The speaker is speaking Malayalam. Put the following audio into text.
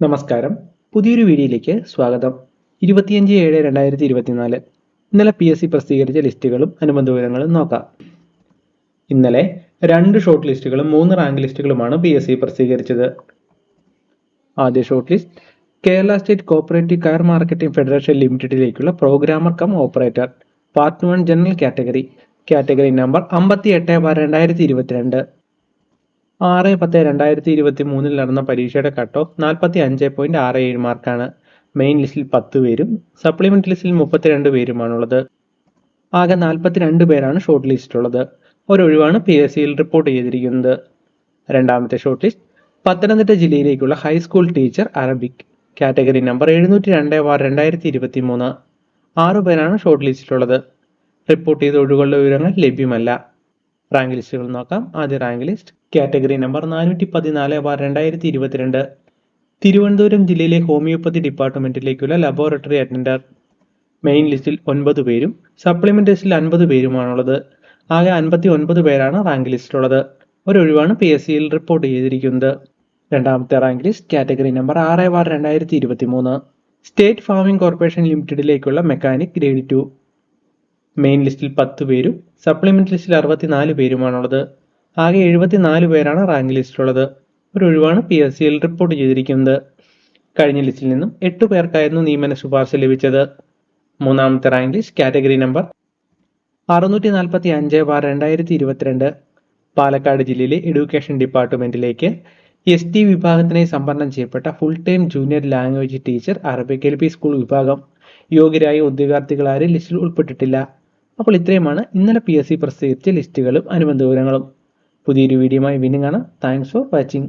നമസ്കാരം. പുതിയൊരു വീഡിയോയിലേക്ക് സ്വാഗതം. ഇരുപത്തിയഞ്ച് ഏഴ് രണ്ടായിരത്തി ഇരുപത്തിനാല് ഇന്നലെ പി എസ് സി പ്രസിദ്ധീകരിച്ച ലിസ്റ്റുകളും അനുബന്ധ വിവരങ്ങളും നോക്കാം. ഇന്നലെ രണ്ട് ഷോർട്ട് ലിസ്റ്റുകളും മൂന്ന് റാങ്ക് ലിസ്റ്റുകളുമാണ് പി എസ് സി പ്രസിദ്ധീകരിച്ചത്. ആദ്യ short list Kerala state cooperative coir marketing federation ലിമിറ്റഡിലേക്കുള്ള programmer cum operator part one general category. Category number അമ്പത്തി എട്ട് ബാർ രണ്ടായിരത്തി ഇരുപത്തിരണ്ട് ആറ് പത്ത് രണ്ടായിരത്തി ഇരുപത്തി മൂന്നിൽ നടന്ന പരീക്ഷയുടെ കട്ട് ഓഫ് നാൽപ്പത്തി അഞ്ച് പോയിന്റ് ആറ് ഏഴ് മാർക്കാണ്. മെയിൻ ലിസ്റ്റിൽ പത്ത് പേരും സപ്ലിമെന്റ് ലിസ്റ്റിൽ മുപ്പത്തിരണ്ട് പേരുമാണുള്ളത്. ആകെ നാൽപ്പത്തിരണ്ട് പേരാണ് ഷോർട്ട് ലിസ്റ്റിലുള്ളത് ഒരൊഴിവാണ് പി എസ് സിയിൽ റിപ്പോർട്ട് ചെയ്തിരിക്കുന്നത്. രണ്ടാമത്തെ short list Pathanamthitta ജില്ലയിലേക്കുള്ള high school teacher Arabic category number എഴുന്നൂറ്റി രണ്ട് ബാർ രണ്ടായിരത്തി ഇരുപത്തി മൂന്ന് ആറു പേരാണ് ഷോർട്ട് ലിസ്റ്റിലുള്ളത് റിപ്പോർട്ട് ചെയ്ത ഒഴിവുകളുടെ വിവരങ്ങൾ ലഭ്യമല്ല. റാങ്ക് ലിസ്റ്റുകൾ നോക്കാം. ആദ്യ റാങ്ക് ലിസ്റ്റ് കാറ്റഗറി നമ്പർ നാനൂറ്റി പതിനാല് ബാർ രണ്ടായിരത്തി ഇരുപത്തിരണ്ട് തിരുവനന്തപുരം ജില്ലയിലെ ഹോമിയോപ്പതി ഡിപ്പാർട്ട്മെന്റിലേക്കുള്ള ലബോറട്ടറി അറ്റൻഡർ. മെയിൻ ലിസ്റ്റിൽ ഒൻപത് പേരും സപ്ലിമെന്റ് ലിസ്റ്റിൽ അൻപത് പേരുമാണുള്ളത്. ആകെ അൻപത്തി ഒൻപത് പേരാണ് റാങ്ക് ലിസ്റ്റിലുള്ളത്. ഒരൊഴിവാണ് പി എസ് സിയിൽ റിപ്പോർട്ട് ചെയ്തിരിക്കുന്നത്. രണ്ടാമത്തെ റാങ്ക് ലിസ്റ്റ് കാറ്റഗറി നമ്പർ ആറ് ബാർ രണ്ടായിരത്തി ഇരുപത്തി മൂന്ന് സ്റ്റേറ്റ് ഫാമിംഗ് കോർപ്പറേഷൻ ലിമിറ്റഡിലേക്കുള്ള മെക്കാനിക് ഗ്രേഡ് ടു. മെയിൻ ലിസ്റ്റിൽ പത്ത് പേരും സപ്ലിമെന്റ് ലിസ്റ്റിൽ അറുപത്തിനാല് പേരുമാണുള്ളത്. ആകെ എഴുപത്തിനാല് പേരാണ് റാങ്ക് ലിസ്റ്റിലുള്ളത് ഒരു ഒഴിവാണ് പി എസ് സിയിൽ റിപ്പോർട്ട് ചെയ്തിരിക്കുന്നത്. കഴിഞ്ഞ ലിസ്റ്റിൽ നിന്നും എട്ട് പേർക്കായിരുന്നു നിയമന ശുപാർശ ലഭിച്ചത്. മൂന്നാമത്തെ റാങ്ക് ലിസ്റ്റ് കാറ്റഗറി നമ്പർ അറുന്നൂറ്റി നാൽപ്പത്തി അഞ്ച് ബാർ രണ്ടായിരത്തി ഇരുപത്തിരണ്ട് പാലക്കാട് ജില്ലയിലെ എഡ്യൂക്കേഷൻ ഡിപ്പാർട്ട്മെന്റിലേക്ക് എസ് ടി വിഭാഗത്തിനായി സംവരണം ചെയ്യപ്പെട്ട full time junior language teacher Arabic L P school വിഭാഗം. യോഗ്യരായ ഉദ്യോഗാർത്ഥികൾ ആരും ലിസ്റ്റിൽ ഉൾപ്പെട്ടിട്ടില്ല. അപ്പോൾ ഇത്രയുമാണ് ഇന്നലെ പി എസ് സി പ്രസിദ്ധീകരിച്ച ലിസ്റ്റുകളും അനുബന്ധ വിവരങ്ങളും. പുതിയൊരു വീഡിയോയുമായി വീണ്ടും കാണാം. Thanks for watching